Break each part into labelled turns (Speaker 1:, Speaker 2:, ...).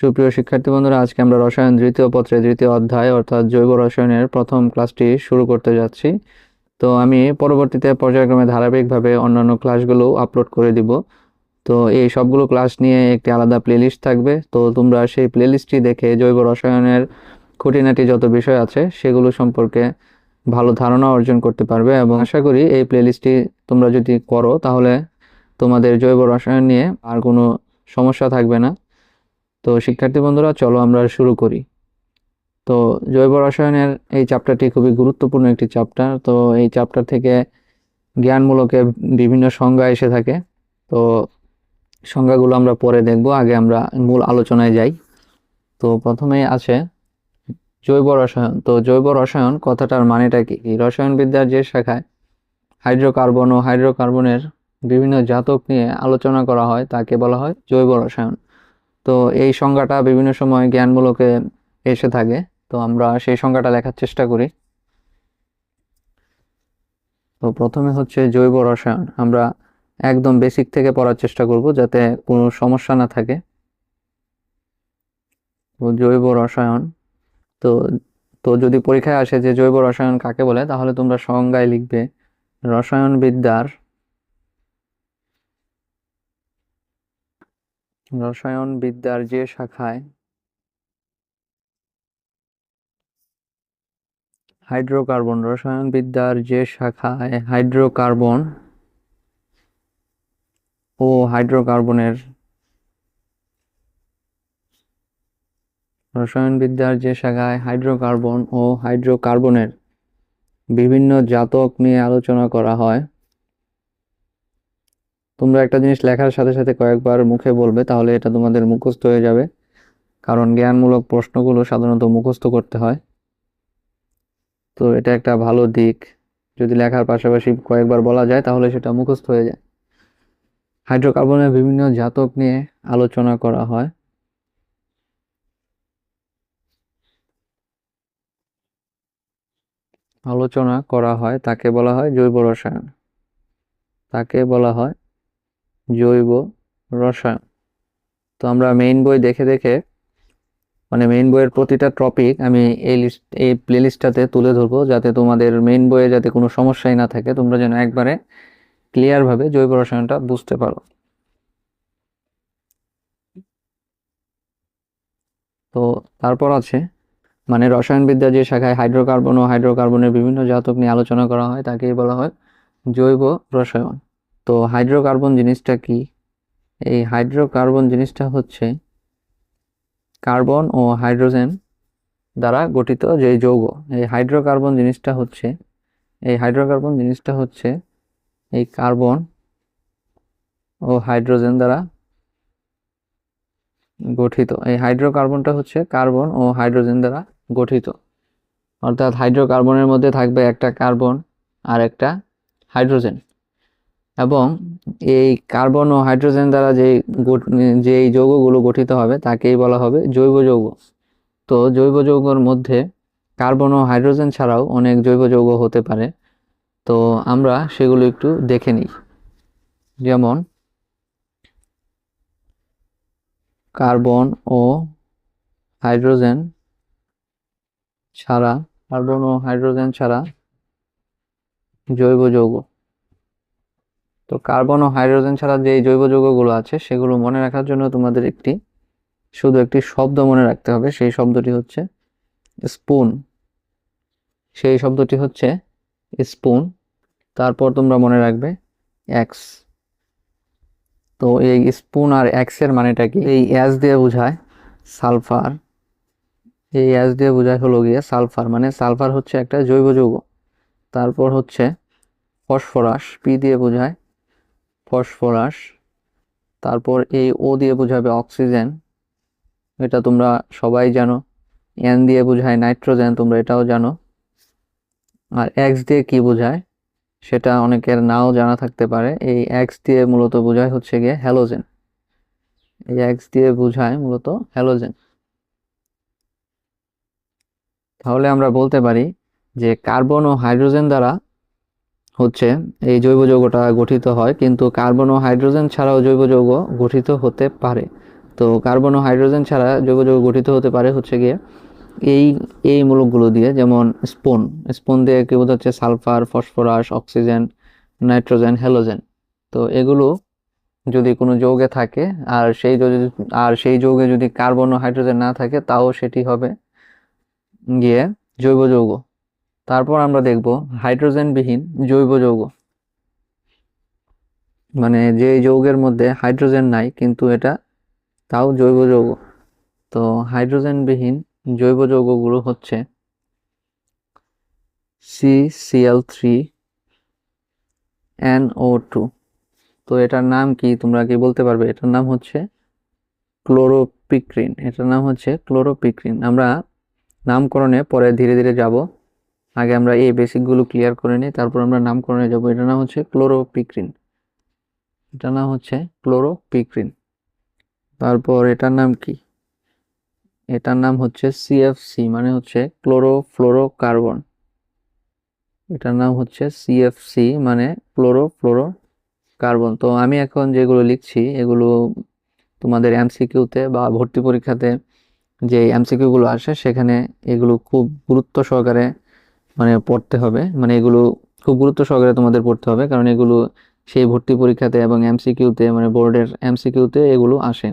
Speaker 1: সুপ্রিয় শিক্ষার্থী বন্ধুরা, আজকে আমরা রসায়ন দ্বিতীয় পত্রে দ্বিতীয় অধ্যায়, অর্থাৎ জৈব রসায়নের প্রথম ক্লাসটি শুরু করতে যাচ্ছি। তো আমি পরবর্তীতে পর্যায়ক্রমে ধারাবাহিকভাবে অন্যান্য ক্লাসগুলো আপলোড করে দিব। তো এই সবগুলো ক্লাস নিয়ে একটি আলাদা প্লেলিস্ট থাকবে। তো তোমরা সেই প্লেলিস্টটি দেখে জৈব রসায়নের খুঁটিনাটি যত বিষয় আছে, সেগুলো সম্পর্কে ভালো ধারণা অর্জন করতে পারবে এবং আশা করি এই প্লেলিস্টটি তোমরা যদি করো, তাহলে তোমাদের জৈব রসায়ন নিয়ে আর কোনো সমস্যা থাকবে না। তো শিক্ষার্থী বন্ধুরা, চলো আমরা শুরু করি। তো জৈব রসায়নের এই চ্যাপ্টারটি খুবই গুরুত্বপূর্ণ একটি চ্যাপ্টার তো এই চ্যাপ্টার থেকে জ্ঞানমূলকে বিভিন্ন সংজ্ঞা এসে থাকে। তো সংজ্ঞাগুলো আমরা পরে দেখব, আগে আমরা মূল আলোচনায় যাই। তো প্রথমেই আছে জৈব রসায়ন। তো জৈব রসায়ন কথাটার মানেটা কি? এই রসায়ন বিদ্যার যে শাখায় হাইড্রোকার্বন ও হাইড্রোকার্বনের বিভিন্ন জাতক নিয়ে আলোচনা করা হয়, তাকে বলা হয় জৈব রসায়ন। তো এই সংজ্ঞাটা বিভিন্ন সময় জ্ঞানমূলকে এসে থাকে। তো আমরা সেই সংজ্ঞাটা লেখার চেষ্টা করি। তো প্রথমে হচ্ছে জৈব রসায়ন। আমরা একদম বেসিক থেকে পড়ার চেষ্টা করব যাতে কোনো সমস্যা না থাকে। তো জৈব রসায়ন। তো তো যদি পরীক্ষায় আসে যে জৈব রসায়ন কাকে বলে, তাহলে তোমরা সংজ্ঞায় লিখবে রসায়ন রসায়ন বিদ্যার যে শাখায় হাইড্রোকার্বন রসায়ন বিদ্যার যে শাখায় হাইড্রোকার্বন ও হাইড্রোকার্বনের রসায়ন বিদ্যার যে শাখায় হাইড্রোকার্বন ও হাইড্রোকার্বনের বিভিন্ন জাতক নিয়ে আলোচনা করা হয়। তোমরা একটা জিনিস লেখার সাথে সাথে কয়েকবার মুখে বলবে, তাহলে এটা তোমাদের মুখস্থ হয়ে যাবে। কারণ জ্ঞানমূলক প্রশ্নগুলো সাধারণত মুখস্থ করতে হয়। তো এটা একটা ভালো দিক। যদি লেখার পাশাপাশি কয়েকবার বলা যায়, তাহলে সেটা মুখস্থ হয়ে যায়। হাইড্রোকার্বনের বিভিন্ন জাতক নিয়ে আলোচনা করা হয়। আলোচনা করা হয়, তাকে বলা হয় জৈব রসায়ন। তাকে বলা হয় জৈব রসায়ন। তো আমরা মেইন বই দেখে দেখে মানে মেইন বইয়ের প্রতিটা টপিক আমি এই লিস্ট এই প্লেলিস্টটাতে তুলে ধরবো যাতে তোমাদের মেইন বইয়ে যাতে কোনো সমস্যাই না থাকে, তোমরা যেন একবারে ক্লিয়ারভাবে জৈব রসায়নটা বুঝতে পারো। তো তারপর আছে মানে রসায়নবিদ্যা যে শাখায় হাইড্রোকার্বন ও হাইড্রোকার্বনের বিভিন্ন জাতক নিয়ে আলোচনা করা হয়, তাকেই বলা হয় জৈব রসায়ন। তো হাইড্রোকার্বন জিনিসটা কি? এই হাইড্রোকার্বন জিনিসটা হচ্ছে কার্বন ও হাইড্রোজেন দ্বারা গঠিত যে যৌগ। এই হাইড্রোকার্বন জিনিসটা হচ্ছে, এই হাইড্রোকার্বন জিনিসটা হচ্ছে এই কার্বন ও হাইড্রোজেন দ্বারা গঠিত। এই হাইড্রোকার্বনটা হচ্ছে কার্বন ও হাইড্রোজেন দ্বারা গঠিত। অর্থাৎ হাইড্রোকার্বনের মধ্যে থাকবে একটা কার্বন আর একটা হাইড্রোজেন এবং এই কার্বন ও হাইড্রোজেন দ্বারা যে যে যৌগগুলো গঠিত হবে, তাকেই বলা হবে জৈব যৌগ। তো জৈব যৌগর মধ্যে কার্বন ও হাইড্রোজেন ছাড়াও অনেক জৈব যৌগ হতে পারে। তো আমরা সেগুলো একটু দেখে নিই। যেমন, কার্বন ও হাইড্রোজেন ছাড়া, কার্বন ও হাইড্রোজেন ছাড়া জৈব যৌগ। তো কার্বন ও হাইড্রোজেন ছাড়া যে জৈব যৌগগুলো আছে, সেগুলো মনে রাখার জন্য তোমাদের একটি, শুধু একটি শব্দ মনে রাখতে হবে। সেই শব্দটি হচ্ছে স্পুন। সেই শব্দটি হচ্ছে স্পুন। তারপর তোমরা মনে রাখবে এক্স। তো এই স্পুন আর এক্সের মানেটা কি? এই অ্যাস দিয়ে বোঝায় সালফার। এই অ্যাস দিয়ে বোঝায় হলো গিয়ে সালফার মানে সালফার হচ্ছে একটা জৈব যৌগ। তারপর হচ্ছে ফসফরাস, পি দিয়ে বোঝায় ফসফরাস, তারপর এই ও দিয়ে বোঝাবে অক্সিজেন। এটা তোমরা সবাই জানো। এন দিয়ে বোঝায় নাইট্রোজেন, তোমরা এটাও জানো। আর এক্স দিয়ে কি বোঝায়, সেটা অনেকের নাও জানা থাকতে পারে। এই এক্স দিয়ে মূলত বোঝায় হচ্ছে গিয়ে হ্যালোজেন। এই এক্স দিয়ে বোঝায় মূলত হ্যালোজেন। তাহলে আমরা বলতে পারি যে কার্বন ও হাইড্রোজেন দ্বারা হচ্ছে এই জৈব যৌগটা গঠিত হয়, কিন্তু কার্বন ও হাইড্রোজেন ছাড়াও জৈব যৌগ গঠিত হতে পারে। তো কার্বন ও হাইড্রোজেন ছাড়া জৈব যৌগ গঠিত হতে পারে হচ্ছে গিয়ে এই এই মূলকগুলো দিয়ে, যেমন স্পোন। স্পোন দিয়ে কি হচ্ছে sulphur, phosphorus, oxygen, nitrogen halogen তো এগুলো যদি কোনো যৌগে থাকে, আর সেই আর সেই যৌগে যদি কার্বন ও হাইড্রোজেন না থাকে, তাও সেটি হবে গিয়ে জৈব যৌগ। তারপর আমরা দেখব হাইড্রোজেনবিহীন জৈব যৌগ। মানে যে যৌগের মধ্যে হাইড্রোজেন নাই, কিন্তু এটা তাও জৈব যৌগ। তো হাইড্রোজেনবিহীন জৈব যৌগগুলো হচ্ছে C Cl three O two তো এটার নাম কি তোমরা কি বলতে পারবে? এটার নাম হচ্ছে ক্লোরোপিক্রিন। এটার নাম হচ্ছে ক্লোরোপিক্রিন। আমরা নামকরণে পরে ধীরে ধীরে যাব। আগে আমরা এই বেসিকগুলো ক্লিয়ার করে নিই, তারপর আমরা নামকরণে যাব। এটার নাম হচ্ছে ক্লোরোপিক্রিন এটার নাম হচ্ছে ক্লোরোপিক্রিন তারপর এটার নাম কি? এটার নাম হচ্ছে সিএফসি মানে হচ্ছে ক্লোরোফ্লোরোকার্বন এটার নাম হচ্ছে সিএফসি মানে ক্লোরোফ্লোরো কার্বন তো আমি এখন যেগুলো লিখছি, এগুলো তোমাদের এমসিকিউতে বা ভর্তি পরীক্ষাতে যে এমসিকিউগুলো আসে, সেখানে এগুলো খুব গুরুত্ব সহকারে মানে পড়তে হবে। মানে এগুলো খুব গুরুত্ব সহকারে তোমাদের পড়তে হবে, কারণ এগুলো সেই ভর্তি পরীক্ষাতে এবং এমসিকিউতে মানে বোর্ডের এমসিকিউতে এগুলো আসে।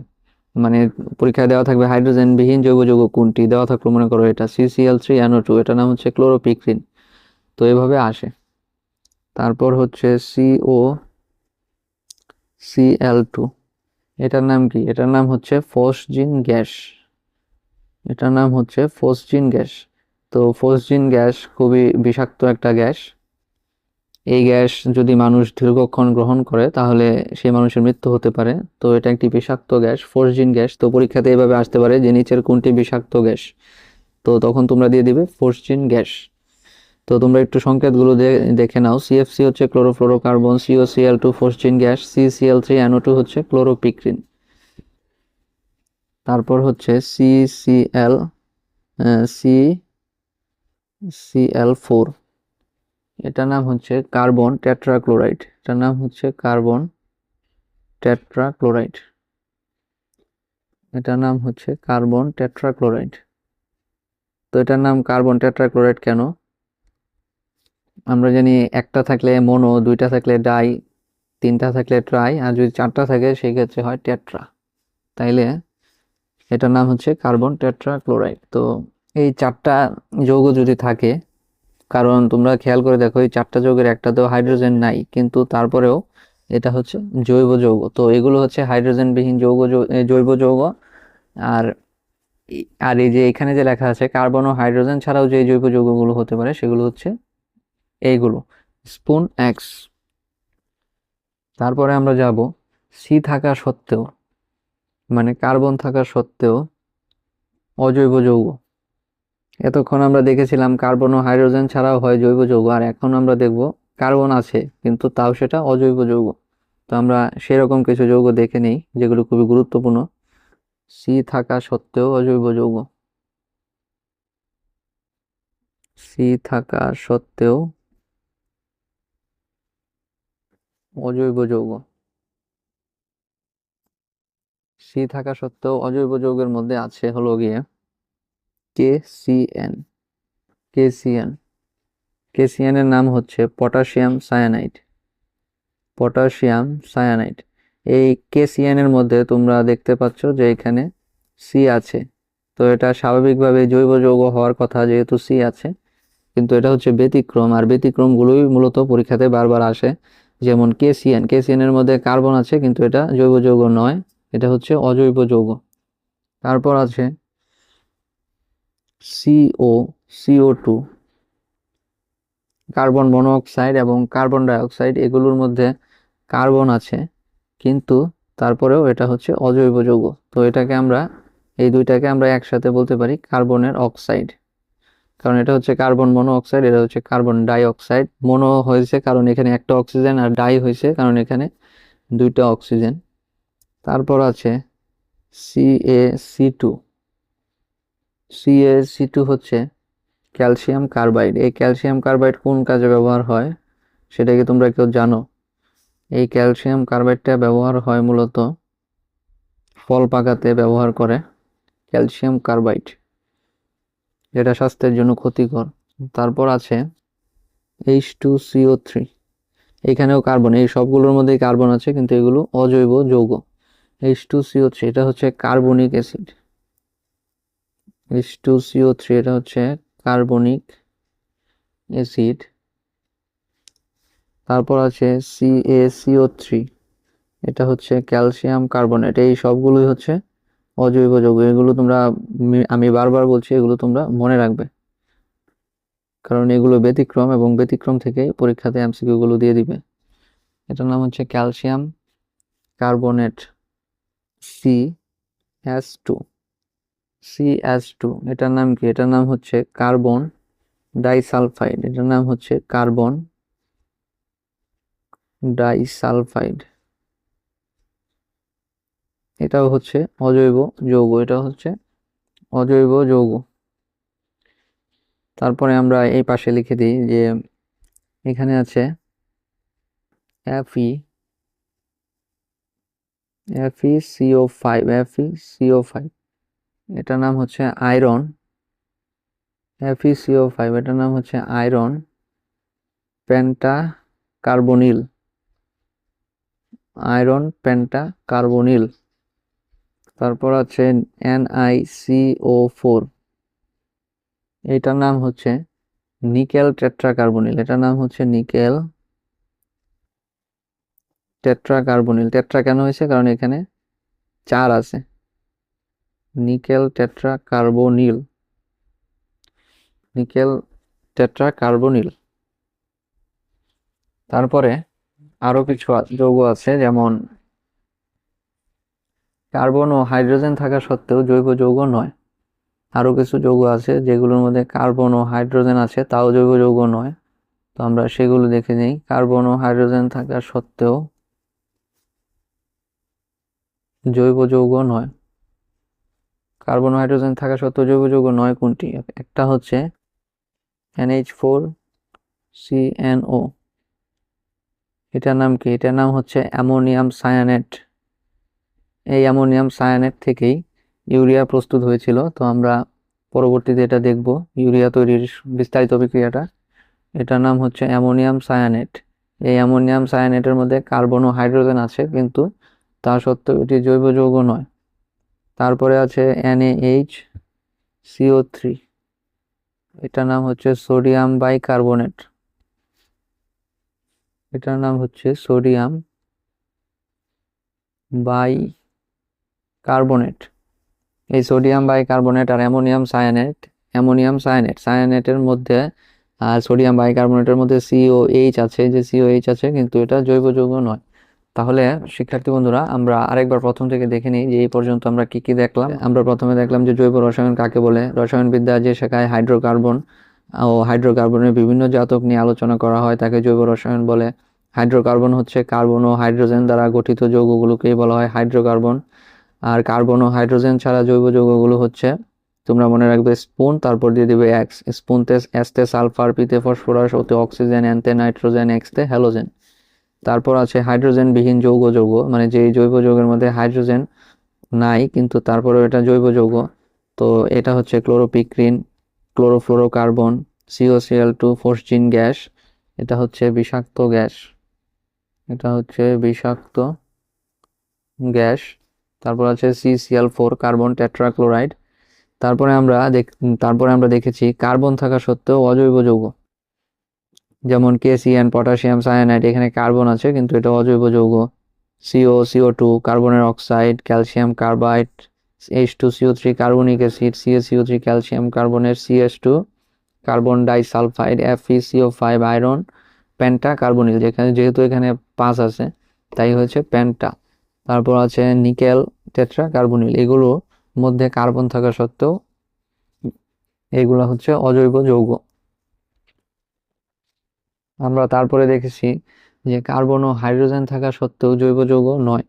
Speaker 1: মানে পরীক্ষায় দেওয়া থাকবে হাইড্রোজেন বিহীন জৈব যৌগ কোনটি? দেওয়া থাকল, মনে করো এটা সিসিএল থ্রি এনও টু এটার নাম হচ্ছে ক্লোরোপিক্রিন। তো এভাবে আসে। তারপর হচ্ছে সিও সিএল টু এটার নাম কি? এটার নাম হচ্ছে ফসজিন গ্যাস। এটার নাম হচ্ছে ফসজিন গ্যাস। তো ফসজিন গ্যাস খুবই বিষাক্ত একটা গ্যাস। এই গ্যাস যদি মানুষ দীর্ঘক্ষণ গ্রহণ করে, তাহলে সেই মানুষের মৃত্যু হতে পারে। তো এটা একটি বিষাক্ত গ্যাস ফসজিন গ্যাস। তো পরীক্ষাতে এভাবে আসতে পারে যে নিচের কোনটি বিষাক্ত গ্যাস। তো তখন তোমরা দিয়ে দিবে ফসজিন গ্যাস। তো তোমরা একটু সংকেতগুলো দেখে নাও। সিএফসি হচ্ছে chlorofluorocarbon COCl two phosgene gas CCl three N O two হচ্ছে ক্লোরোপিক্রিন তারপর হচ্ছে সিসিএল সি সিএল ফোর এটার নাম হচ্ছে কার্বন টেট্রাক্লোরাইড। এটার নাম হচ্ছে কার্বন টেট্রাক্লোরাইড। এটার নাম হচ্ছে কার্বন টেট্রাক্লোরাইড। তো এটার নাম কার্বন টেট্রাক্লোরাইড কেন? আমরা জানি একটা থাকলে মনো, দুইটা থাকলে ডাই, তিনটা থাকলে ট্রাই, আর যদি চারটা থাকে সেই ক্ষেত্রে হয় টেট্রা। তাইলে এটার নাম হচ্ছে কার্বন টেট্রা ক্লোরাইড তো এই চারটা যৌগ যদি থাকে, কারণ তোমরা খেয়াল করে দেখো, এই চারটা যৌগের একটাতেও হাইড্রোজেন নাই, কিন্তু তারপরেও এটা হচ্ছে জৈব যৌগ। তো এগুলো হচ্ছে হাইড্রোজেনবিহীন যৌগ জৈব যৌগ। আর আর এই যে এখানে যে লেখা আছে, কার্বন ও হাইড্রোজেন ছাড়াও যে জৈব যৌগগুলো হতে পারে, সেগুলো হচ্ছে এইগুলো, স্পুন এক্স। তারপরে আমরা যাব সি থাকা সত্ত্বেও মানে কার্বন থাকা সত্ত্বেও অজৈব যৌগ। এতক্ষণ আমরা দেখেছিলাম কার্বন ও হাইড্রোজেন ছাড়াও হয় জৈব যৌগ, আর এখন আমরা দেখব কার্বন আছে, কিন্তু তাও সেটা অজৈব যৌগ। তো আমরা সেরকম কিছু যৌগ দেখে নিই, যেগুলো খুবই গুরুত্বপূর্ণ। সি থাকা সত্ত্বেও অজৈব যৌগ। সি থাকা সত্ত্বেও অজৈব যৌগ। সি থাকা সত্ত্বেও অজৈব যৌগের মধ্যে আছে হলো গিয়ে কে সিএন কেসিএন এর নাম হচ্ছে পটাশিয়াম সায়ানাইড পটাশিয়াম সায়ানাইড। এই কেসিএন এর মধ্যে তোমরা দেখতে পাচ্ছ যে এখানে সি আছে। তো এটা স্বাভাবিকভাবে জৈব যৌগ হওয়ার কথা যেহেতু সি আছে, কিন্তু এটা হচ্ছে ব্যতিক্রম। আর ব্যতিক্রমগুলোই মূলত পরীক্ষাতে বারবার আসে, যেমন কেসিএন এর মধ্যে কার্বন আছে, কিন্তু এটা জৈব যৌগ নয়, এটা হচ্ছে অজৈব যৌগ। তারপর আছে CO CO two carbon monoxide এবং কার্বন ডাইঅক্সাইড এগুলোর মধ্যে কার্বন আছে, কিন্তু তারপরেও এটা হচ্ছে অজৈব যৌগ। তো এটাকে আমরা, এই দুইটাকে আমরা একসাথে বলতে পারি কার্বনের অক্সাইড কারণ এটা হচ্ছে কার্বন মনো অক্সাইড এটা হচ্ছে কার্বন ডাই অক্সাইড মনো হয়েছে কারণ এখানে একটা অক্সিজেন আর ডাই হয়েছে কারণ এখানে দুইটা অক্সিজেন তারপর আছে C A C two C two হচ্ছে ক্যালসিয়াম কার্বাইড এই ক্যালসিয়াম কার্বাইড কোন কাজে ব্যবহার হয়? সেটা কি তোমরা কেউ জানো? এই ক্যালসিয়াম কার্বাইডটা ব্যবহার হয় মূলত ফল পাকাতে ব্যবহার করে ক্যালসিয়াম কার্বাইড যেটা স্বাস্থ্যের জন্য ক্ষতিকর। তারপর আছে এইচ টু সিও থ্রি এখানেও কার্বন এই সবগুলোর মধ্যেই কার্বন আছে, কিন্তু এগুলো অজৈব যৌগ। এইচ টু সিও থ্রি এটা হচ্ছে carbonic acid H two CO three এটা হচ্ছে কার্বনিক অ্যাসিড। তারপর আছে সি এ সিও থ্রি এটা হচ্ছে ক্যালসিয়াম কার্বনেট। এই সবগুলোই হচ্ছে অজৈব যৌগ। এগুলো তোমরা আমি বারবার বলছি, এগুলো তোমরা মনে রাখবে। কারণ এগুলো ব্যতিক্রম এবং ব্যতিক্রম থেকে পরীক্ষাতে এমসিকিউ গুলো দিয়ে দিবে। এটার নাম হচ্ছে calcium carbonate C S two C S two এটার নাম কি? এটার নাম হচ্ছে কার্বন ডাইসালফাইড। এটার নাম হচ্ছে কার্বন ডাইসালফাইড। এটাও হচ্ছে অজৈব যৌগ এটা হচ্ছে অজৈব যৌগ। তারপরে আমরা এই পাশে লিখে দিই যে এখানে আছে FE FE CO five FE CO five এটার নাম হচ্ছে আয়রন এফই সিও ফাইভ এটার নাম হচ্ছে iron penta carbonyl iron penta carbonyl তারপর আছে এনআইসিও ফোর এটার নাম হচ্ছে নিকেল টেট্রাকার্বনিল, এটার নাম হচ্ছে নিকেল টেট্রাকার্বনিল। টেট্রা কেন হয়েছে? কারণ এখানে চার আছে। Nickel tetracarbonyl. Nickel tetracarbonyl. তারপরে আরও কিছু যৌগ আছে, যেমন কার্বন ও হাইড্রোজেন থাকা সত্ত্বেও জৈব যৌগ নয়। আরও কিছু যৌগ আছে যেগুলোর মধ্যে কার্বন ও হাইড্রোজেন আছে, তাও জৈব যৌগ নয়। তো আমরা সেগুলো দেখে নিই। কার্বন ও হাইড্রোজেন থাকা সত্ত্বেও জৈব যৌগ নয়। কার্বন হাইড্রোজেন থাকা সত্ত্বেও জৈব যৌগ নয় কোনটি? একটা হচ্ছে এনএইচ ফোর সিএনও এটার নাম কি? এটার নাম হচ্ছে অ্যামোনিয়াম সায়ানেট। এই অ্যামোনিয়াম সায়ানেট থেকেই ইউরিয়া প্রস্তুত হয়েছিল। তো আমরা পরবর্তীতে এটা দেখব। ইউরিয়া তৈরির বিস্তারিত প্রক্রিয়াটা। এটার নাম হচ্ছে অ্যামোনিয়াম সায়ানেট। এই অ্যামোনিয়াম সায়ানেটের মধ্যে কার্বন ও হাইড্রোজেন আছে, কিন্তু তা সত্ত্বেও এটি জৈব যৌগ নয়। তারপরে আছে এনএইচ সিও থ্রি এটার নাম হচ্ছে সোডিয়াম বাইকার্বনেট। এটার নাম হচ্ছে সোডিয়াম বাই কার্বনেট এই সোডিয়াম বাই বাইকার্বনেট আর অ্যামোনিয়াম সায়ানেট অ্যামোনিয়াম সায়ানেট, সায়ানেটের মধ্যে সোডিয়াম বাইকার্বনেটের মধ্যে সিও এইচ আছে। যে সিও এইচ আছে, কিন্তু এটা জৈব যৌগ নয়। তাহলে, শিক্ষার্থী বন্ধুরা, আমরা আরেকবার প্রথম থেকে দেখে নিই যে এই পর্যন্ত আমরা কি কি দেখলাম। আমরা প্রথমে দেখলাম যে জৈব রসায়ন কাকে বলে? রসায়নবিদ্যা যে শেখায় হাইড্রোকার্বন, ও হাইড্রোকার্বনের বিভিন্ন জাতক নিয়ে আলোচনা করা হয়, তাকে জৈব রসায়ন বলে। হাইড্রোকার্বন হচ্ছে কার্বন ও হাইড্রোজেন দ্বারা গঠিত যৌগগুলোকেই বলা হয় হাইড্রোকার্বন। আর কার্বন ও হাইড্রোজেন ছাড়া জৈব যৌগগুলো হচ্ছে, তোমরা মনে রাখবে, স্পুন, তারপর দিয়ে দিবে এক্স স্পুনতে এসতে সালফার পিতে ফসফরাস ওতে অক্সিজেন এনতে নাইট্রোজেন এক্সতে হ্যালোজেন। তারপর আছে হাইড্রোজেন বিহীন যৌগ যৌগ মানে যে জৈব যৌগের মধ্যে হাইড্রোজেন নাই, কিন্তু তারপরেও এটা জৈব যৌগ। তো এটা হচ্ছে chloropicrin, chlorofluorocarbon COCL two phosgene gas, এটা হচ্ছে বিষাক্ত গ্যাস। এটা হচ্ছে বিষাক্ত গ্যাস। তারপর আছে সিসিএল ফোর কার্বন টেট্রাক্লোরাইড তারপরে আমরা দেখ, তারপরে আমরা দেখেছি কার্বন থাকা সত্ত্বেও অজৈব যৌগ। যেমন কেসিএন পটাশিয়াম সায়ানাইড এখানে কার্বন আছে, কিন্তু এটা অজৈব যৌগ। সিও সিও টু কার্বনের oxide calcium carbide H two CO three carbonic acid CACO three calcium কার্বনের CS two carbon disulphide FECO five iron pentacarbonyl যেখানে যেহেতু এখানে পাঁচ আছে, তাই হচ্ছে প্যান্টা তারপর আছে নিকেল টেট্রা কার্বনিল এগুলোর মধ্যে কার্বন থাকা সত্ত্বেও এগুলো হচ্ছে অজৈব যৌগ। আমরা তারপরে দেখেছি যে কার্বন ও হাইড্রোজেন থাকা সত্ত্বেও জৈব যৌগ নয়।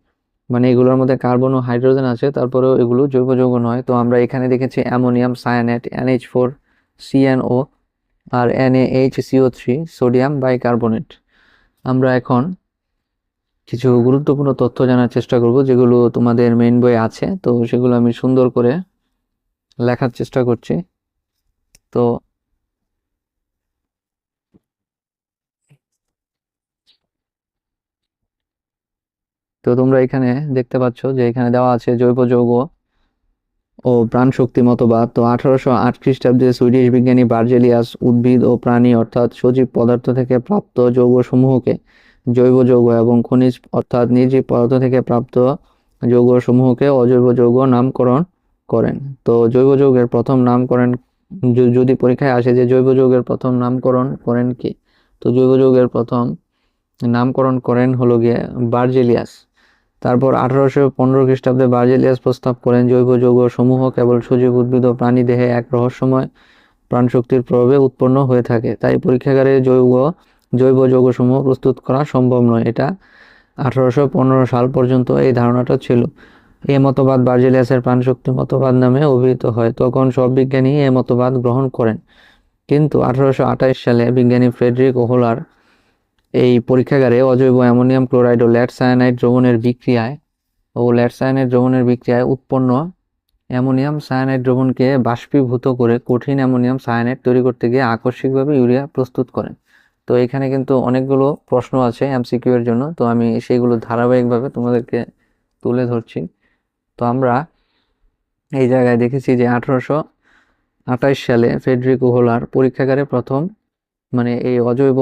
Speaker 1: মানে এগুলোর মধ্যে কার্বন ও হাইড্রোজেন আছে, তারপরেও এগুলো জৈব যৌগ নয়। তো আমরা এখানে দেখেছি ammonium, cyanate, NH four, CNO আর NH CO three, sodium bicarbonate. আমরা এখন কিছু গুরুত্বপূর্ণ তথ্য জানার চেষ্টা করব, যেগুলো তোমাদের মেইন বই আছে। তো সেগুলো আমি সুন্দর করে লেখার চেষ্টা করছি। তো তো তোমরা এখানে দেখতে পাচ্ছ যে এখানে দেওয়া আছে জৈব যৌগ ও প্রাণ শক্তি মতবাদ। তো আঠারোশো আট খ্রিস্টাব্দে সুইডিশ বিজ্ঞানী বার্জেলিয়াস উদ্ভিদ ও প্রাণী অর্থাৎ সজীব পদার্থ থেকে প্রাপ্ত যৌগ সমূহকে জৈব যৌগ এবং খনিজ অর্থাৎ নির্জীব পদার্থ থেকে প্রাপ্ত যৌগ সমূহকে অজৈব যৌগ নামকরণ করেন। তো জৈব যৌগের প্রথম নামকরণ যদি পরীক্ষায় আসে যে জৈব যৌগের প্রথম নামকরণ করেন কি? তো জৈব যৌগের প্রথম নামকরণ করেন হলো গিয়ে বার্জেলিয়াস। তারপর আঠারোশো পনেরো খ্রিস্টাব্দে বার্জেলিয়াস প্রস্তাব করেন, জৈব যৌগ সমূহ কেবল সজীব উদ্ভিদ ও প্রাণী দেহে এক রহস্যময় প্রাণশক্তির প্রভাবে উৎপন্ন হয়ে থাকে। তাই পরীক্ষাগারে জৈব জৈব যৌগসমূহ প্রস্তুত করা সম্ভব নয়। এটা আঠারোশো পনেরো সাল পর্যন্ত এই ধারণাটা ছিল। এ মতবাদ বার্জেলিয়াসের প্রাণশক্তি মতবাদ নামে অভিহিত হয়। তখন সব বিজ্ঞানী এ মতবাদ গ্রহণ করেন। কিন্তু আঠারোশো আঠাশ সালে বিজ্ঞানী ফ্রেডরিক ওহলার এই পরীক্ষাগারে অজৈব অ্যামোনিয়াম ক্লোরাইড ও ল্যাড সায়ানাইড দ্রবণের বিক্রিয়ায় ও ল্যাড সায়ানাইড দ্রবণের বিক্রিয়ায় উৎপন্ন অ্যামোনিয়াম সায়ানাইড দ্রবণকে বাষ্পীভূত করে কঠিন অ্যামোনিয়াম সায়ানাইড তৈরি করতে গিয়ে আকস্মিকভাবে ইউরিয়া প্রস্তুত করেন। তো এখানে কিন্তু অনেকগুলো প্রশ্ন আছে এমসিকিউ এর জন্য, তো আমি সেইগুলো ধারাবাহিকভাবে তোমাদেরকে তুলে ধরছি। তো আমরা এই জায়গায় দেখেছি যে আঠারোশো আঠাইশ সালে ফেডরিক ওহলার পরীক্ষাগারে প্রথম মানে এই অজৈব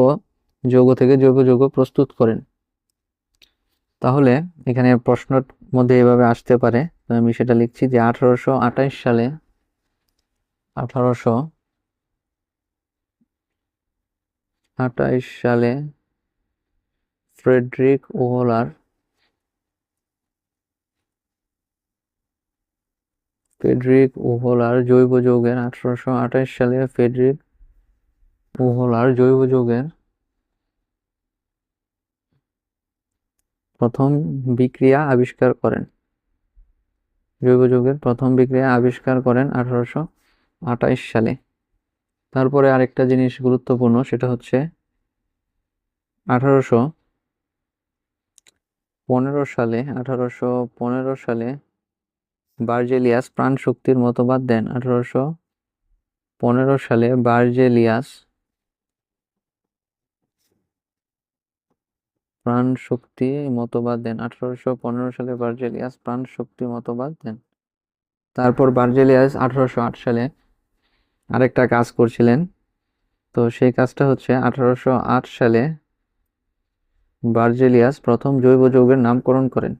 Speaker 1: যৌগ থেকে জৈব যৌগ প্রস্তুত করেন। তাহলে এখানে প্রশ্নের মধ্যে এভাবে আসতে পারে। আমি সেটা লিখছি যে আঠারোশো সালে আঠারোশো আঠাইশ সালে ফ্রেডরিক ওহলার ফেডরিক ওহলার জৈব যৌগের আঠারোশো আঠাইশ সালে ফেডরিক ওহলার জৈব যৌগের প্রথম বিক্রিয়া আবিষ্কার করেন। জৈব যুগের প্রথম বিক্রিয়া আবিষ্কার করেন আঠারোশো আঠাইশ সালে। তারপরে আরেকটা জিনিস গুরুত্বপূর্ণ, সেটা হচ্ছে আঠারোশো পনেরো সালে, আঠারোশো পনেরো সালে বার্জেলিয়াস প্রাণ শক্তির মতবাদ দেন। আঠারোশো পনেরো সালে বার্জেলিয়াস প্রাণ শক্তি মতবাদ দেন। আঠারোশো পনেরো সালে বার্জেলিয়াস প্রাণ শক্তি মতবাদ দেন। তারপর বার্জেলিয়াস আঠারোশো আট সালে আরেকটা কাজ করছিলেন। তো সেই কাজটা হচ্ছে আঠারোশো আট সালে বার্জেলিয়াস প্রথম জৈব যৌগের নামকরণ করেন।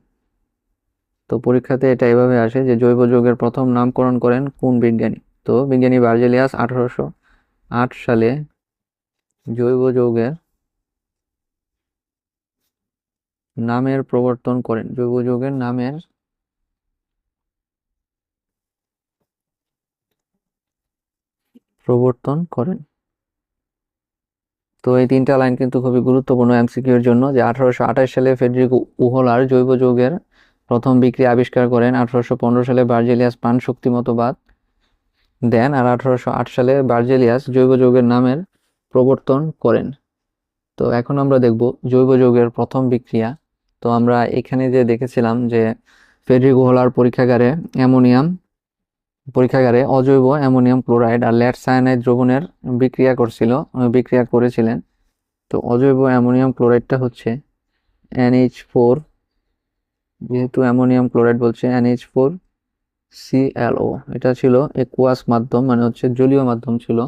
Speaker 1: তো পরীক্ষাতে এটা এভাবে আসে যে জৈব যৌগের প্রথম নামকরণ করেন কোন বিজ্ঞানী? তো বিজ্ঞানী বার্জেলিয়াস আঠারোশো আট সালে জৈব যৌগের নামের প্রবর্তন করেন। জৈব যৌগের নামের প্রবর্তন করেন। তো এই তিনটা লাইন কিন্তু খুবই গুরুত্বপূর্ণ এমসিকিউর জন্য যে আঠারোশো আঠাশ সালে ফেডরিক উহলার জৈব যৌগের প্রথম বিক্রিয়া আবিষ্কার করেন, আঠারোশো পনেরো সালে বার্জেলিয়াস প্রাণ শক্তি মতবাদ দেন আর আঠারোশো আট সালে বার্জেলিয়াস জৈব যৌগের নামের প্রবর্তন করেন। তো এখন আমরা দেখব জৈব যৌগের প্রথম বিক্রিয়া তো আমরা এখানে যে দেখেছিলাম যে ফেডরিক ওহলার পরীক্ষাগারে অ্যামোনিয়াম, পরীক্ষাগারে অজৈব অ্যামোনিয়াম ক্লোরাইড আর ল্যাট সায়ানাইড দ্রবণের বিক্রিয়া করছিল বিক্রিয়া করেছিলেন। তো অজৈব অ্যামোনিয়াম ক্লোরাইডটা হচ্ছে এনএইচ ফোর, যেহেতু অ্যামোনিয়াম ক্লোরাইড বলছে এনএইচ ফোর সিএলও এটা ছিল একুয়াস মাধ্যম মানে হচ্ছে জলীয় মাধ্যম ছিল।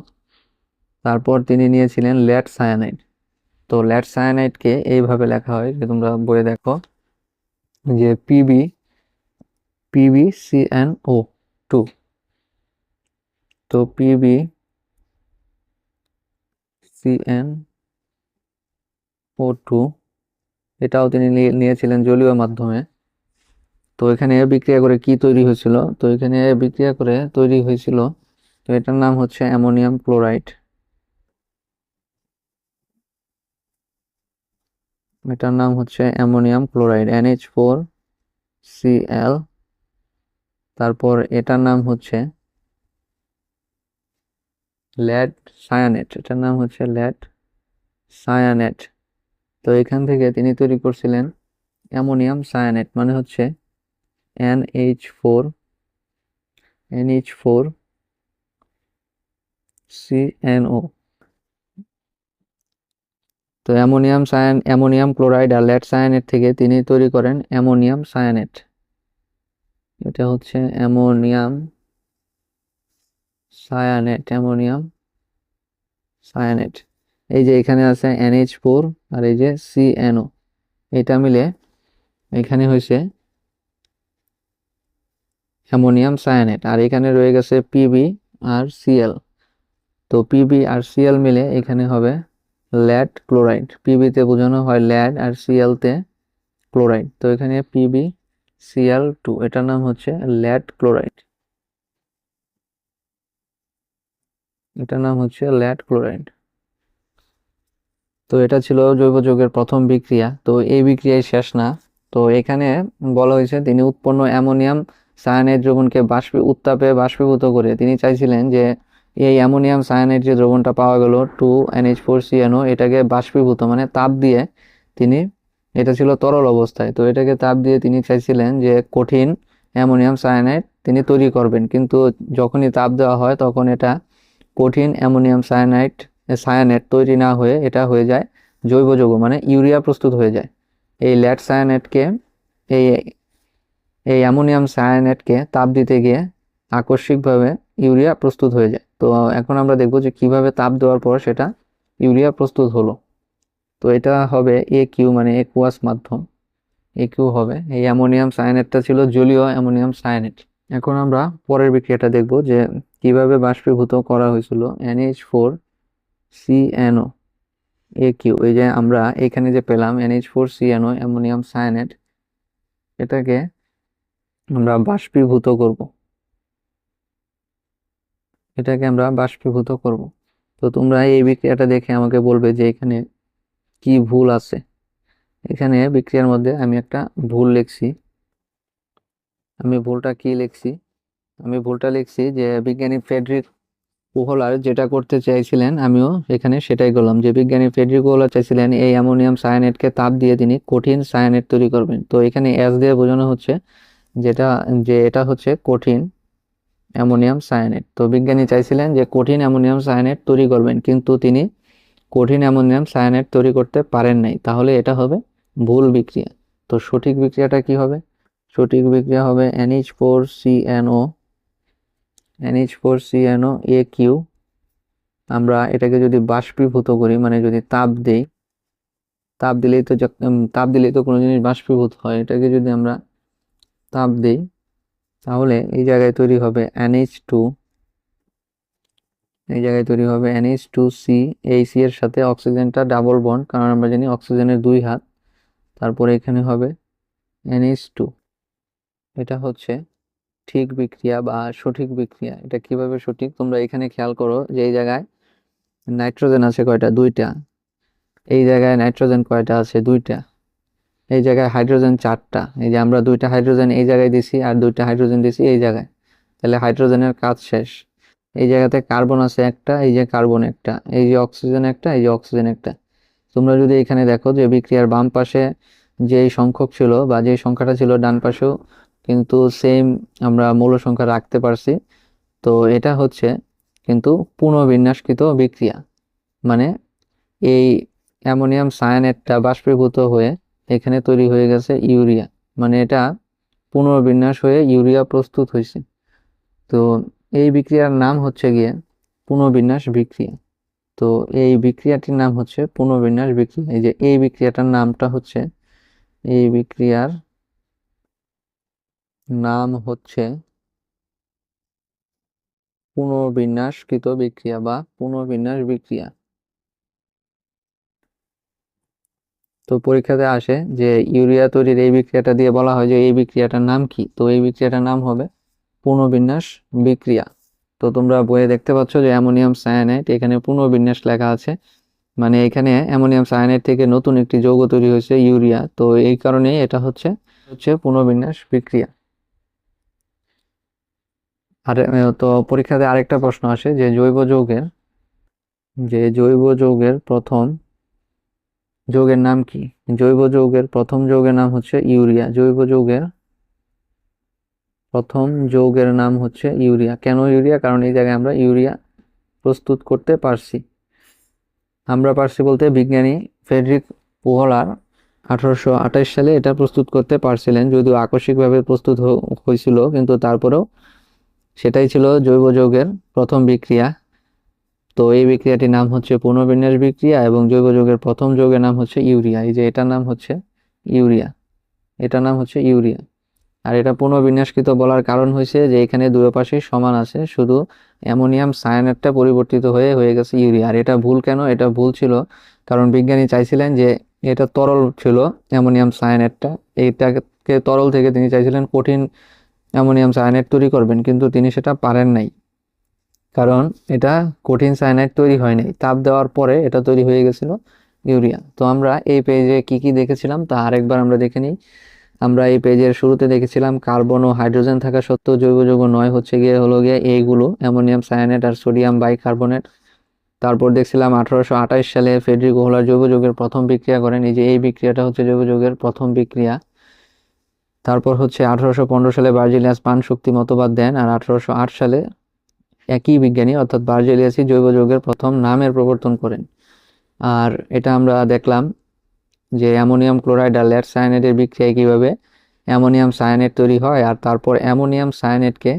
Speaker 1: তারপর তিনি নিয়েছিলেন ল্যাট সায়ানাইড। তো ল্যাড সায়ানাইডকে এইভাবে লেখা হয় যে তোমরা বইয়ে দেখো যে পিবি পিবি সিএনও টু। তো পিবি ও টু, এটাও তিনি নিয়েছিলেন জলীয় মাধ্যমে। তো এখানে বিক্রিয়া করে কি তৈরি হয়েছিল? তো এখানে বিক্রিয়া করে তৈরি হয়েছিল, তো এটার নাম হচ্ছে অ্যামোনিয়াম ক্লোরাইড। এটার নাম হচ্ছে ammonium chloride, NH four Cl তারপর এটার নাম হচ্ছে ল্যাড সায়ানেট, এটার নাম হচ্ছে ল্যাড সায়ানেট। তো এখান থেকে তিনি তৈরি করছিলেন অ্যামোনিয়াম সায়ানেট মানে হচ্ছে N H four N H four CNO তো অ্যামোনিয়াম সায়ান, অ্যামোনিয়াম ক্লোরাইড আর লেড সায়ানেট থেকে তিনি তৈরি করেন অ্যামোনিয়াম সায়ানেট। এটা হচ্ছে অ্যামোনিয়াম সায়ানেট অ্যামোনিয়াম সায়ানেট। এই যে এখানে আছে এনএইচ ফোর আর এই যে সিএনও। এটা মিলে এখানে হয়েছে অ্যামোনিয়াম সায়ানেট আর এখানে রয়ে গেছে পিবি আর সিএল। তো পিবি আর সিএল মিলে এখানে হবে ল্যাড ক্লোরাইড। পিবিতে বোঝানো হয় ল্যাড আর সিএলতে ক্লোরাইড। তো এখানে পিবি সিএল টু এটার নাম হচ্ছে ল্যাড ক্লোরাইড। এটার নাম হচ্ছে ল্যাড ক্লোরাইড। তো এটা ছিল জৈব যৌগের প্রথম বিক্রিয়া। তো এই বিক্রিয়ায় শেষ না। তো এখানে বলা হয়েছে তিনি উৎপন্ন অ্যামোনিয়াম সায়ানাইড দ্রবণকে বাষ্পী, উত্তাপে বাষ্পীভূত করে। তিনি চাইছিলেন যে এই অ্যামোনিয়াম সায়ানাইড যে দ্রবণটা পাওয়া গেল টু এনএইচ ফোর সিএনও এটাকে বাষ্পীভূত মানে তাপ দিয়ে তিনি, এটা ছিল তরল অবস্থায়। তো এটাকে তাপ দিয়ে তিনি চাইছিলেন যে কঠিন অ্যামোনিয়াম সায়ানাইড তিনি তৈরি করবেন। কিন্তু যখনই তাপ দেওয়া হয়, তখন এটা কঠিন অ্যামোনিয়াম সায়ানাইড সায়ানেট তৈরি না হয়ে এটা হয়ে যায়, জৈব যৌগ মানে ইউরিয়া প্রস্তুত হয়ে যায়। এই ল্যাট সায়ানেটকে এই এই অ্যামোনিয়াম সায়ানেটকে তাপ দিতে গিয়ে আকস্মিকভাবে ইউরিয়া প্রস্তুত হয়ে যায়। তো এখন আমরা দেখব যে কীভাবে তাপ দেওয়ার পর সেটা ইউরিয়া প্রস্তুত হলো। তো এটা হবে এ কিউ মানে একুয়াস মাধ্যম। এ কিউ হবে এই অ্যামোনিয়াম সায়ানেটটা ছিল জলীয় অ্যামোনিয়াম সায়ানেট। এখন আমরা পরের বিক্রিয়াটা দেখব যে কীভাবে বাষ্পীভূত করা হয়েছিল NH four CNO A Q এই যে আমরা এখানে যে পেলাম NH four CNO ammonium cyanate, এটাকে আমরা বাষ্পীভূত করব। এটাকে আমরা বাষ্পীভূত করব। তো তোমরা এই বিক্রিয়াটা দেখে আমাকে বলবে যে এখানে কি ভুল আছে। এখানে বিক্রিয়ার মধ্যে আমি একটা ভুল লিখছি। আমি ভুলটা কি লিখছি? আমি ভুলটা লিখছি যে বিজ্ঞানী ফ্রেডরিক কোহলার যেটা করতে চাইছিলেন, আমিও এখানে সেটাই করলাম যে বিজ্ঞানী ফ্রেডরিক কোহলার চাইছিলেন এই অ্যামোনিয়াম সায়ানেটকে তাপ দিয়ে তিনি কঠিন সায়ানেট তৈরি করবেন। তো এখানে এস দিয়ে বোঝানো হচ্ছে যেটা, যে এটা হচ্ছে কঠিন অ্যামোনিয়াম সায়ানেট তো বিজ্ঞানী চাইছিলেন যে কঠিন অ্যামোনিয়াম সায়ানেট তৈরি করবেন, কিন্তু তিনি কঠিন অ্যামোনিয়াম সায়ানেট তৈরি করতে পারেন নাই। তাহলে এটা হবে ভুল বিক্রিয়া। তো সঠিক বিক্রিয়াটা কি হবে? সঠিক বিক্রিয়া হবে NH four CNO NH four CNO A Q. আমরা এটাকে যদি বাষ্পীভূত করি মানে যদি তাপ দেই, তাপ দিলেই তো তাপ দিলেই তো কোনো জিনিস বাষ্পীভূত হয়। এটাকে যদি আমরা তাপ দেই তাহলে এই জায়গায় তৈরি হবে এনএইচ টু এই জায়গায় তৈরি হবে এনএইচ টু সি এই সি এর সাথে অক্সিজেনটা ডাবল বন্ড কারণ আমরা জানি অক্সিজেনের দুই হাত। তারপরে এখানে হবে এনএইচ টু এটা হচ্ছে ঠিক বিক্রিয়া বা সঠিক বিক্রিয়া। এটা কীভাবে সঠিক? তোমরা এখানে খেয়াল করো যে এই জায়গায় নাইট্রোজেন আছে কয়টা? দুইটা। এই জায়গায় নাইট্রোজেন কয়টা আছে? দুইটা। এই জায়গায় হাইড্রোজেন চারটা। এই যে আমরা দুইটা হাইড্রোজেন এই জায়গায় দিছি আর দুইটা হাইড্রোজেন দিছি এই জায়গায়। তাহলে হাইড্রোজেনের কাজ শেষ। এই জায়গাতে কার্বন আছে একটা, এই যে কার্বন একটা, এই যে অক্সিজেন একটা, এই যে অক্সিজেন একটা। তোমরা যদি এখানে দেখো যে বিক্রিয়ার বাম পাশে যে সংখ্যক ছিল বা যে সংখ্যাটা ছিল ডান পাশেও কিন্তু সেম আমরা মৌল সংখ্যা রাখতে পারছি। তো এটা হচ্ছে কিন্তু পুনর্বিন্যাসকৃত বিক্রিয়া। মানে এই অ্যামোনিয়াম সায়ানেটটা বাষ্পীভূত হয়ে এখানে তৈরি হয়ে গেছে ইউরিয়া। মানে এটা পুনর্বিন্যাস হয়ে ইউরিয়া প্রস্তুত হয়েছে। তো এই বিক্রিয়ার নাম হচ্ছে গিয়ে পুনর্বিন্যাস বিক্রিয়া। তো এই বিক্রিয়াটির নাম হচ্ছে পুনর্বিন্যাস বিক্রিয়া। এই যে এই বিক্রিয়াটার নামটা হচ্ছে, এই বিক্রিয়ার নাম হচ্ছে পুনর্বিন্যাসকৃত বিক্রিয়া বা পুনর্বিন্যাস বিক্রিয়া। তো পরীক্ষাতে আসে যে ইউরিয়া তৈরির এই বিক্রিয়াটা দিয়ে বলা হয় যে এই বিক্রিয়াটার নাম কি? তো এই বিক্রিয়াটার নাম হবে পুনর্বিন্যাস বিক্রিয়া। তো তোমরা বইয়ে দেখতে পাচ্ছ যে অ্যামোনিয়াম সায়ানাইট এখানে পুনর্বিন্যাস লেখা আছে। মানে এখানে অ্যামোনিয়াম সায়ানাইট থেকে নতুন একটি যৌগ তৈরি হয়েছে ইউরিয়া। তো এই কারণেই এটা হচ্ছে হচ্ছে পুনর্বিন্যাস বিক্রিয়া। আর তো পরীক্ষাতে আরেকটা প্রশ্ন আসে যে জৈব যৌগের, যে জৈব যৌগের প্রথম যৌগের নাম কি? জৈব যৌগের প্রথম যৌগের নাম হচ্ছে ইউরিয়া। জৈব যৌগের প্রথম যৌগের নাম হচ্ছে ইউরিয়া। কেন ইউরিয়া? কারণ এই জায়গায় আমরা ইউরিয়া প্রস্তুত করতে পারছি। আমরা পারছি বলতে বিজ্ঞানী ফ্রেডরিক পোহলার আঠারোশো আঠাশ সালে এটা প্রস্তুত করতে পারছিলেন, যদিও আকস্মিকভাবে প্রস্তুত হয়েছিল, কিন্তু তারপরেও সেটাই ছিল জৈব যৌগের প্রথম বিক্রিয়া। তো এই বিক্রিয়াটির নাম হচ্ছে পুনর্বিন্যাস বিক্রিয়া এবং জৈব যৌগের প্রথম যৌগের নাম হচ্ছে ইউরিয়া। এই যে এটার নাম হচ্ছে ইউরিয়া। এটার নাম হচ্ছে ইউরিয়া। আর এটা পুনর্বিন্যাসকৃত বলার কারণ হয়েছে যে এখানে দুই পাশেই সমান আছে, শুধু অ্যামোনিয়াম সায়ানেটটা পরিবর্তিত হয়ে হয়ে গেছে ইউরিয়া। আর এটা ভুল কেন? এটা ভুল ছিল কারণ বিজ্ঞানী চাইছিলেন যে এটা তরল ছিল অ্যামোনিয়াম সায়ানেটটা। এইটাকে তরল থেকে তিনি চাইছিলেন কঠিন অ্যামোনিয়াম সায়ানেট তৈরি করবেন, কিন্তু তিনি সেটা পারেন নাই। কারণ এটা কঠিন সায়ানাইড তৈরি হয় নাই তাপ দেওয়ার পরে এটা তৈরি হয়ে গেছিল ইউরিয়া। তো আমরা এই পেজে কি কি দেখেছিলাম তা আরেকবার আমরা দেখে নিই। আমরা এই পেজের শুরুতে দেখেছিলাম কার্বন ও হাইড্রোজেন থাকা সত্ত্বেও জৈব যৌগ নয় হচ্ছে গিয়ে হলো গিয়ে এইগুলো, অ্যামোনিয়াম সায়ানেট আর সোডিয়াম বাইকার্বনেট তারপর দেখছিলাম আঠারোশো আঠাশ সালে ফেডরিক ওহলার জৈব যৌগের প্রথম বিক্রিয়া করেন। এই যে এই বিক্রিয়াটা হচ্ছে জৈব যৌগের প্রথম বিক্রিয়া। তারপর হচ্ছে আঠারোশো পনেরো সালে বার্জিলিয়াস পান শক্তি মতবাদ দেন আর আঠারোশো আট সালে একই বিজ্ঞানী, অর্থাৎ বার্জেলিয়াসই জৈব যৌগের প্রথম নামের প্রবর্তন করেন। আর এটা আমরা দেখলাম যে অ্যামোনিয়াম ক্লোরাইড আর লেড সায়ানেটের বিক্রিয়ায় কীভাবে অ্যামোনিয়াম সায়ানেট তৈরি হয় আর তারপর অ্যামোনিয়াম সায়ানেটকে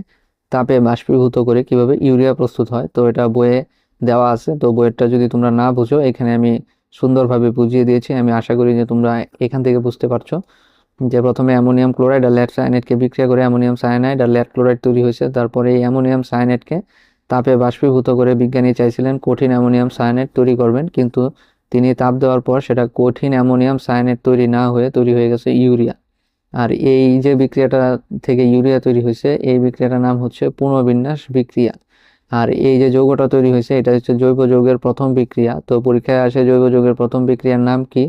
Speaker 1: তাপে বাষ্পীভূত করে কীভাবে ইউরিয়া প্রস্তুত হয়, তো এটা বইয়ে দেওয়া আছে। তো বইয়েরটা যদি তোমরা না বুঝো, এখানে আমি সুন্দরভাবে বুঝিয়ে দিয়েছি। আমি আশা করি যে তোমরা এখান থেকে বুঝতে পারছ। যে প্রথমে অ্যামোনিয়াম ক্লোরাইড আর লেড সায়ানেটকে বিক্রিয়া করে অ্যামোনিয়াম সায়ানাইড আর লেড ক্লোরাইড তৈরি হয়েছে। তারপরে এই অ্যামোনিয়াম সায়ানেটকে তাপে বাষ্পীভূত করে বিজ্ঞানী চাইছিলেন কঠিন অ্যামোনিয়াম সায়ানেট তৈরি করবেন, কিন্তু তিনি তাপ দেওয়ার পর সেটা কঠিন অ্যামোনিয়াম সায়ানেট তৈরি না হয়ে তৈরি হয়ে গেছে ইউরিয়া। আর এই যে বিক্রিয়াটা থেকে ইউরিয়া তৈরি হয়েছে, এই বিক্রিয়াটার নাম হচ্ছে পুনর্বিন্যাস বিক্রিয়া। আর এই যে যৌগটা তৈরি হয়েছে, এটা হচ্ছে জৈব যৌগের প্রথম বিক্রিয়া। তো পরীক্ষায় আসে জৈব যৌগের প্রথম বিক্রিয়ার নাম কি?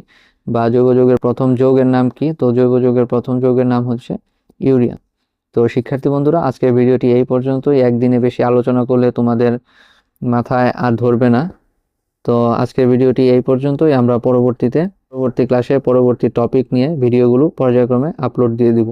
Speaker 1: বা জৈব যৌগের প্রথম যৌগের নাম কি? তো জৈব যৌগের প্রথম যৌগের নাম হচ্ছে ইউরিয়া। তো শিক্ষার্থী বন্ধুরা, আজকের ভিডিওটি এই পর্যন্তই। একদিনে বেশি আলোচনা করলে তোমাদের মাথায় আর ধরবে না। তো আজকের ভিডিওটি এই পর্যন্তই। আমরা পরবর্তীতে, পরবর্তী ক্লাসে পরবর্তী টপিক নিয়ে ভিডিওগুলো পর্যায়ক্রমে আপলোড দিয়ে দিব।